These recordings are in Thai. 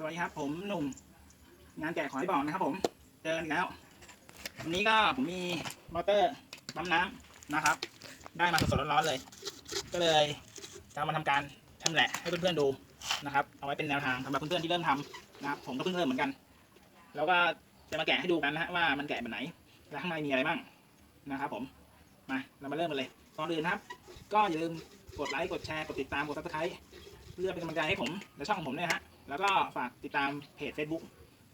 สวัสดีครับ ผมหนุ่ม งานแกะขอให้บอกนะครับ ผมเจอกันอีกแล้ววันนี้ก็ผมมีมอเตอร์ปั๊มน้ำนะครับ ได้มาสดๆร้อนๆเลย ก็เลยจะมาทำการชำแหละให้เพื่อนๆดูนะครับ เอาไว้เป็นแนวทางสำหรับเพื่อนๆที่เริ่มทำนะครับ ผมก็เพิ่งเริ่มเหมือนกัน แล้วก็จะมาแกะให้ดูกันนะฮะว่ามันแกะแบบไหนและข้างในมีอะไรบ้างนะครับผมมาเรามาเริ่มกันเลยก่อนอื่นครับ ก็อย่าลืมกดไลค์กดแชร์กดติดตามกดซับสไครต์เพื่อเป็นกำลังใจให้ผมและช่องของผมด้วยนะฮะ แล้วก็ฝากติดตามเพจ Facebook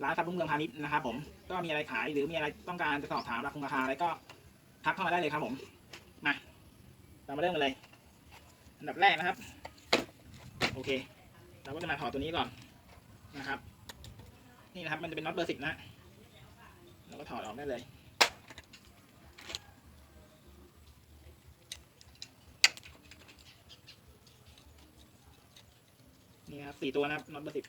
ร้านทรัพย์รุ่งเรืองพาณิชย์นะครับผมก็มีอะไรขายหรือมีอะไรต้องการจะสอบถามราคาราคาอะไรก็ทักเข้ามาได้เลยครับผมมาเรามาเริ่มกันเลย อันดับแรกนะครับ โอเค เราก็จะมาถอดตัวนี้ก่อนนะครับ นี่นะครับมันจะเป็นน็อตเบอร์สิบนะเราก็ถอดออกได้เลย นี่ครับสี่ตัวนะครับน็อตเบอร์สิบ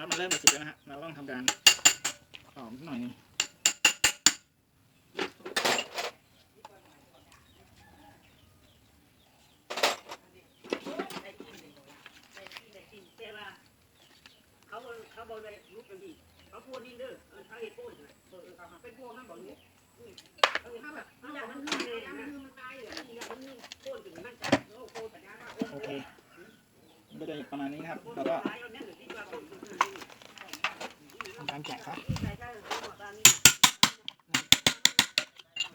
น็อตมันเริ่มเบอร์สิบแล้วนะฮะเราต้องทำการต่อมหน่อยนึง เขาเขาบอกเลยรูปกัน พูดนี่เด้อเขาเห็นพูดเป็นพวกนั่นบอกนี้เออถ้าแบบอยางมันนี่เลยมันมันตายเลยอยางมันนี่โค่นถึงมันจะโอ้โหแต่ยาว่าโอเคก็จะประมาณนี้นะครับแล้วก็ทำการแกะซะใช่ใช่หัวตานี่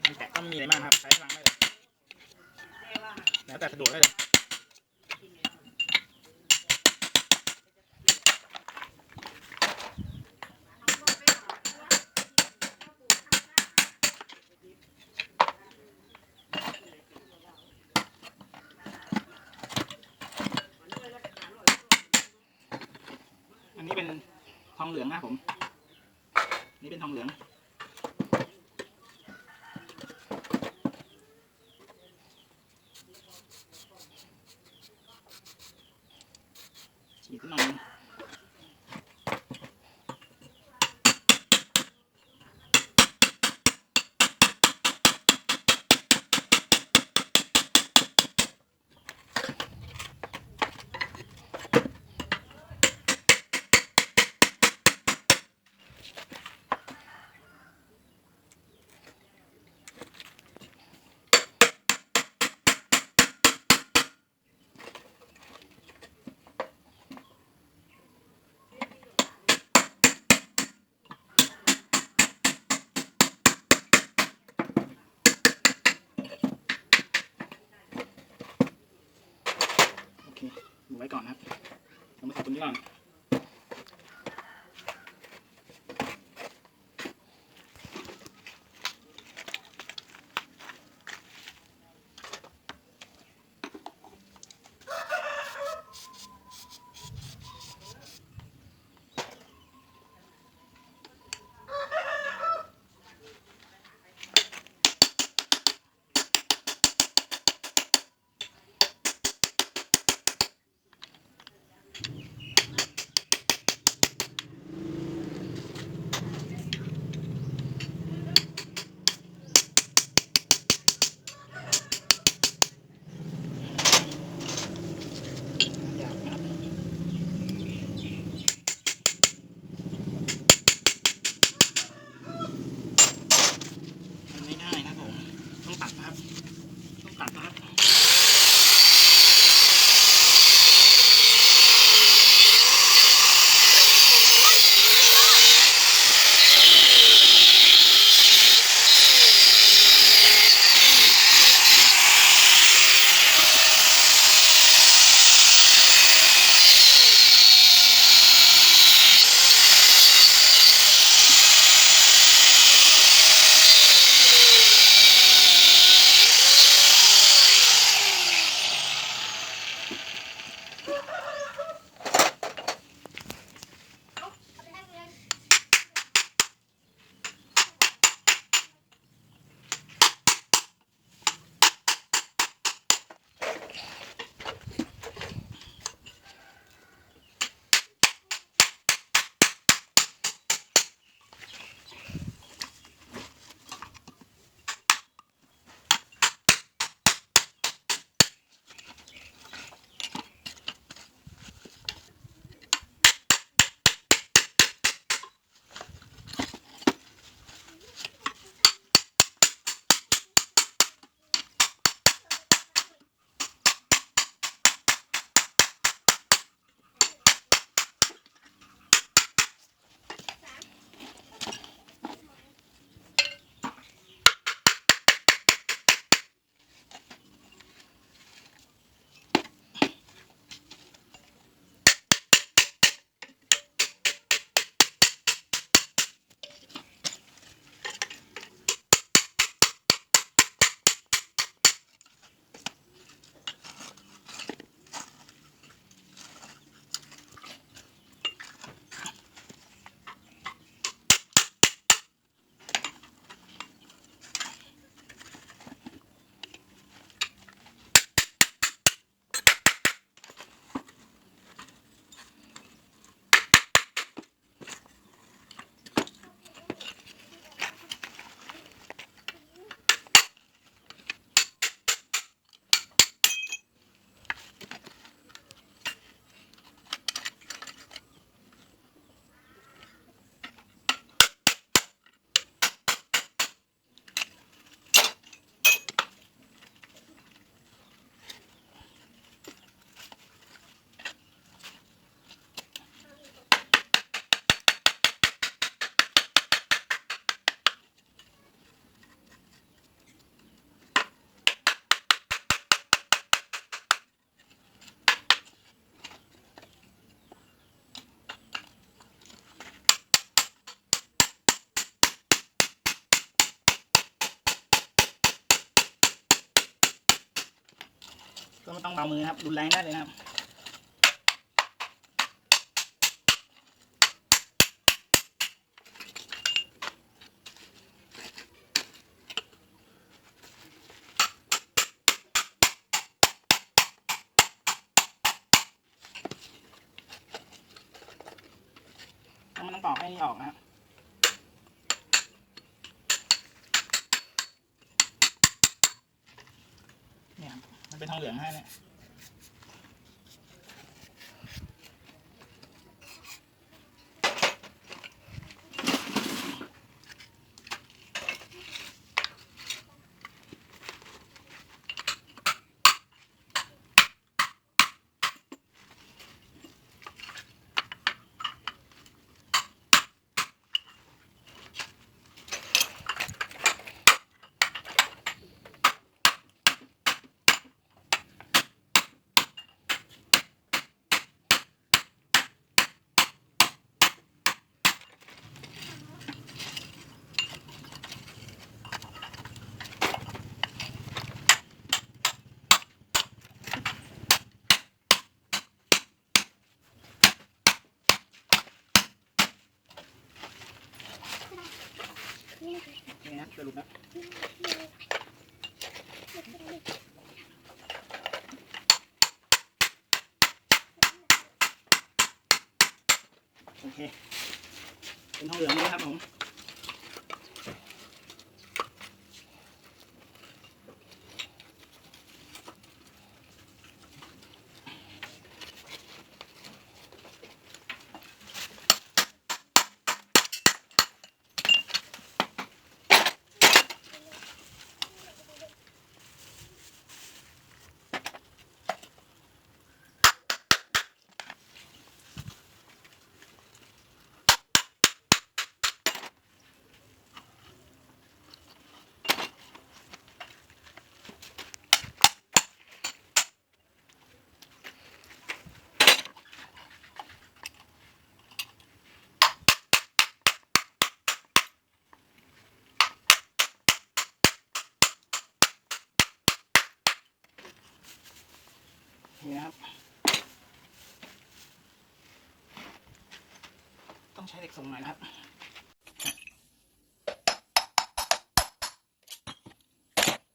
การแกะก็ไม่มีอะไรมากครับใช้พลังได้เลยแล้วแต่สะดวกได้เลย ทองเหลืองนะผม นี่เป็นทองเหลือง ก่อนครับเรามาใส่ตรงนี้ก่อน็ไม่ต้องเบามือครับรุนแรงได้เลยครับต้องมันต้องปอกให้นี่ออกนะครับ เป็นทองเหลืองให้เนี่ย นี่นะโอเคเป็นทองเหลืองนะครับผม เหล็กส่งหน่อยนะครับ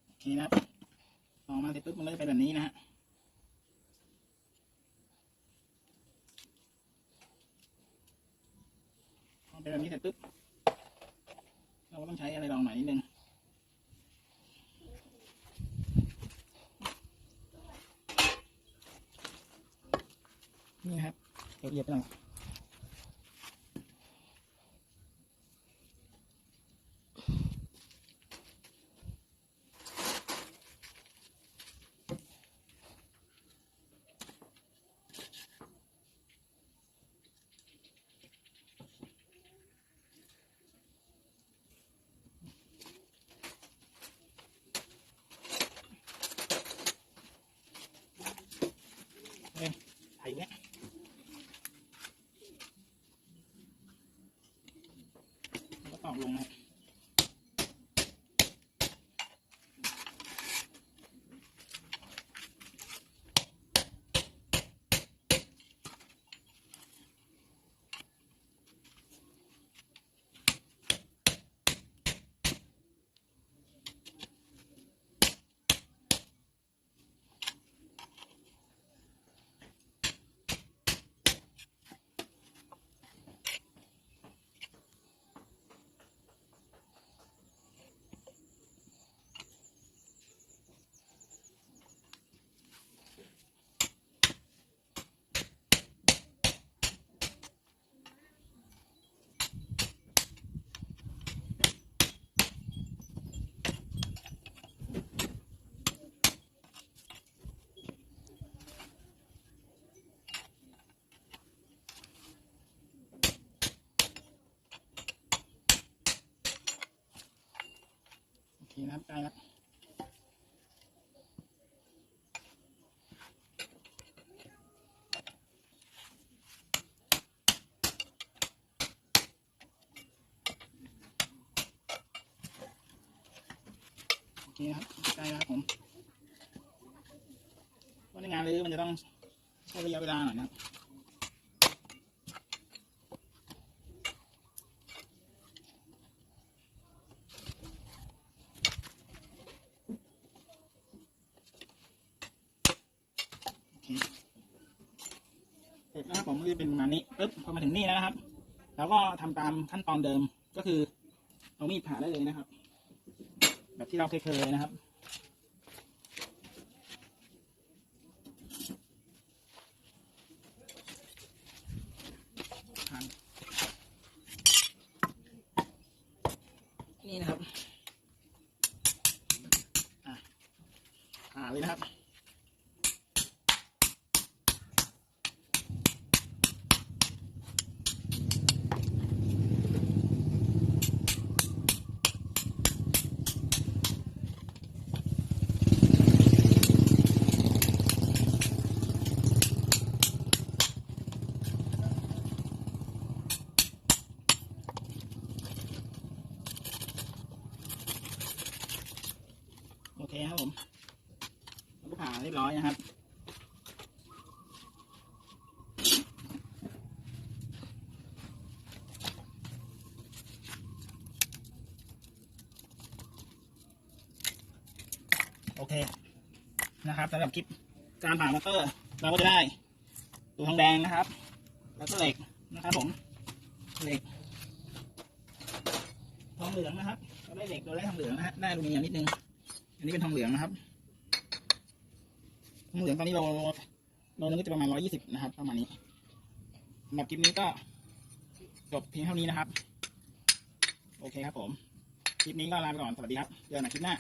โอเคนะครับออกมาเสร็จปุ๊บมันก็จะเป็นแบบนี้นะฮะพอเป็นแบบนี้เสร็จปุ๊บเราก็ต้องใช้อะไรรองหน่อยนิดนึงนี่ครับเอียดไปหน่อย นะครับใกล้แล้วโอเคครับใกล้แล้วครับผมว่ายังารรื้อมันจะต้องใช้ระยะเวลาหน่อยนะครับโอเคเสร็จนะครับผม ก็จะเป็นประมาณนี้ปึ๊บพอมาถึงนี่แล้วนะครับ แล้วก็ทำตามขั้นตอนเดิมก็คือเอามีดผ่าได้เลยนะครับ แบบที่เราเคยเคยนะครับนี่นะครับอะผ่าเลยนะครับ คครับผมเราก็ผ่าเรียบร้อยนะครับ โอเค นะครับสำหรับคลิปการผ่ามอเตอร์ เราก็จะได้ตัวทองแดงนะครับ แล้วก็เหล็กนะครับผม เหล็กทองเหลืองนะครับเราได้เหล็กเราได้ทองเหลืองนะฮะได้อลูมิเนียมนิดนึง อันนี้เป็นทองเหลืองนะครับ ทองเหลืองตอนนี้เราเรานึงก็จะประมาณร้อยี่สิบนะครับ ประมาณนี้สำหรับคลิปนี้ก็จบเพียงเท่านี้นะครับ โอเคครับผม คลิปนี้ก็ลาไปก่อน สวัสดีครับ เจอกันใหม่คลิปหน้า